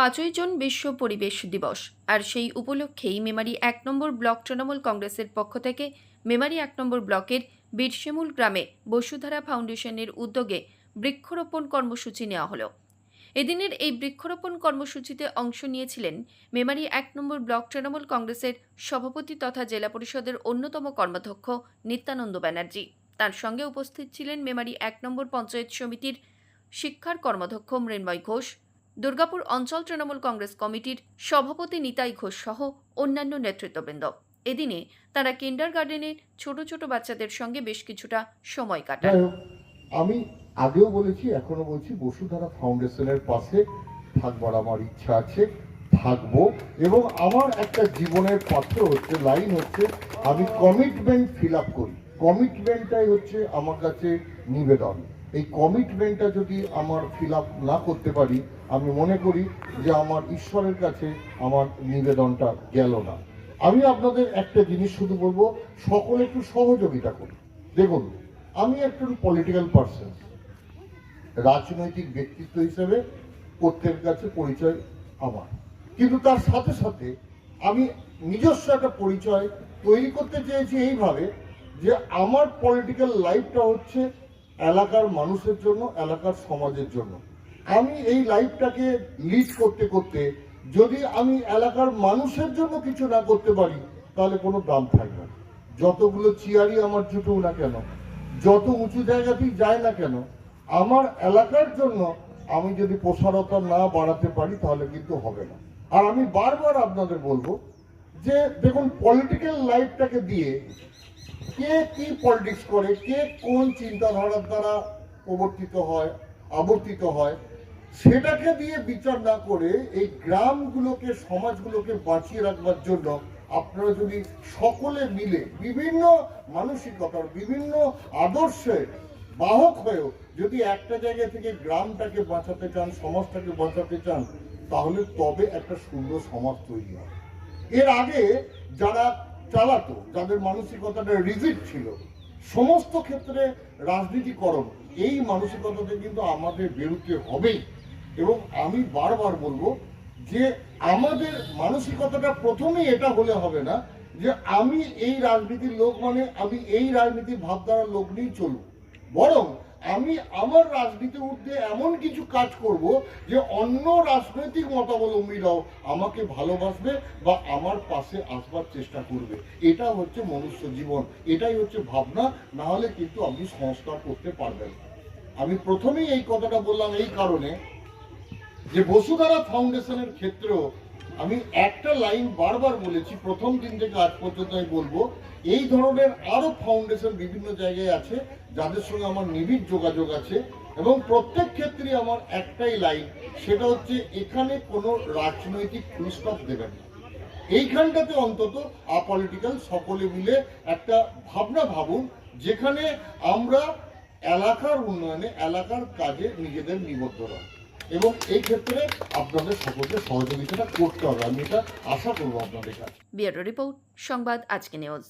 পাঁচই জুন বিশ্ব পরিবেশ দিবস। আর সেই উপলক্ষেই মেমারি এক নম্বর ব্লক তৃণমূল কংগ্রেসের পক্ষ থেকে মেমারি এক নম্বর ব্লকের বীরশেমুল গ্রামে বসুধারা ফাউন্ডেশনের উদ্যোগে বৃক্ষরোপণ কর্মসূচি নেওয়া হলো। এদিনের এই বৃক্ষরোপণ কর্মসূচিতে অংশ নিয়েছিলেন মেমারি এক নম্বর ব্লক তৃণমূল কংগ্রেসের সভাপতি তথা জেলা পরিষদের অন্যতম কর্মাধ্যক্ষ নিত্যানন্দ ব্যানার্জি। তার সঙ্গে উপস্থিত ছিলেন মেমারি এক নম্বর পঞ্চায়েত সমিতির শিক্ষার কর্মাধ্যক্ষ মৃন্ময় ঘোষ দুর্গাপুর অঞ্চল তৃণমূল কংগ্রেস কমিটির সভাপতি নিতাই ঘোষ সহ অন্যান্য নেতৃত্ববৃন্দ। এদিনে তারা কিন্ডার গার্ডেনের ছোট ছোট বাচ্চাদের সঙ্গে বেশ কিছুটা সময় কাটান আমি আগেও বলেছি এখনও বলছি, বসুধারা ফাউন্ডেশনের পাশে থাকবার আমার ইচ্ছা আছে, থাকব। এবং আমার একটা জীবনের পাত্র হচ্ছে, লাইন হচ্ছে, আমি কমিটমেন্ট ফিল আপ করি। কমিটমেন্টটাই হচ্ছে আমার কাছে নিবেদন। এই কমিটমেন্টটা যদি আমার ফিল না করতে পারি, আমি মনে করি যে আমার ঈশ্বরের কাছে আমার নিবেদনটা গেল না। আমি আপনাদের একটা জিনিস শুধু বলব, সকলে একটু সহযোগিতা করি দেখুন, আমি একজন পলিটিক্যাল পার্সন রাজনৈতিক ব্যক্তিত্ব হিসেবে প্রত্যেকের কাছে পরিচয় আমার। কিন্তু তার সাথে সাথে আমি নিজস্ব একটা পরিচয় তৈরি করতে চেয়েছি এইভাবে যে আমার পলিটিক্যাল লাইফটা হচ্ছে এলাকার মানুষের জন্য, এলাকার সমাজের জন্য। আমি এই লাইফটাকে লিড করতে করতে যদি আমি এলাকার মানুষের জন্য কিছু না করতে পারি, তাহলে কোনো দাম থাকবে না। যতগুলো চেয়ারই আমার জুটুক না কেন, যত উঁচু জায়গাতেই যায় না কেন, আমার এলাকার জন্য আমি যদি প্রসারতা না বাড়াতে পারি, তাহলে কিন্তু হবে না। আর আমি বারবার আপনাদের বলব যে, দেখুন পলিটিক্যাল লাইফটাকে দিয়ে কে কি পলিটিক্স করে, কে কোন চিন্তাধারার দ্বারা প্রবর্তিত হয়, আবর্তিত হয়, সেটাকে দিয়ে বিচার না করে এই গ্রামগুলোকে, সমাজগুলোকে বাঁচিয়ে রাখবার জন্য আপনারা যদি সকলে মিলে বিভিন্ন মানসিকতার, বিভিন্ন আদর্শে বাহক হয়েও যদি একটা জায়গা থেকে গ্রামটাকে বাঁচাতে চান, সমাজটাকে বাঁচাতে চান, তাহলে তবে একটা সুন্দর সমাজ তৈরি হয় এর আগে যারা চালাতো, যাদের মানসিকতাটা রিজিট ছিল। সমস্ত ক্ষেত্রে রাজনীতিকরণ, এই মানসিকতাতে কিন্তু আমাদের বেরোতে হবেই। এবং আমি বারবার বলব যে, আমাদের মানসিকতাটা প্রথমেই এটা হলে হবে না যে, আমি এই রাজনীতির লোক মানে আমি এই রাজনীতির ভাবধারার লোক নিয়েই চলবো। বরং আমি আমার রাজনীতির ঊর্ধ্বে এমন কিছু কাজ করব যে অন্য রাজনৈতিক মতাবলম্বীরাও আমাকে ভালোবাসবে বা আমার পাশে আসবার চেষ্টা করবে। এটা হচ্ছে মনুষ্য জীবন, এটাই হচ্ছে ভাবনা, না হলে কিন্তু আপনি সংস্কার করতে পারবেন আমি প্রথমেই এই কথাটা বললাম এই কারণে যে বসুধারা ফাউন্ডেশনের ক্ষেত্রেও আমি একটা লাইন বারবার বলেছি, প্রথম দিন থেকে আজ পর্যন্ত আমি বলব, এই ধরনের আরও ফাউন্ডেশন বিভিন্ন জায়গায় আছে, যাদের সঙ্গে আমার নিবিড় যোগাযোগ আছে, এবং প্রত্যেক ক্ষেত্রে আমার একটাই লাইন, সেটা হচ্ছে এখানে কোনো রাজনৈতিক ফুলস্টপ দেবেন না। এইখানটাতে অন্তত আপলিটিক্যাল সকলে মিলে একটা ভাবনা ভাবুন, যেখানে আমরা এলাকার উন্নয়নে, এলাকার কাজে নিজেদের নিবদ্ধ রাখি এবং এই ক্ষেত্রে আপনাদের সকলকে সহযোগিতাটা করতে হবে। আমি এটা আশা করব আপনাদের কাছে। রিপোর্ট, সংবাদ, আজকে নিউজ।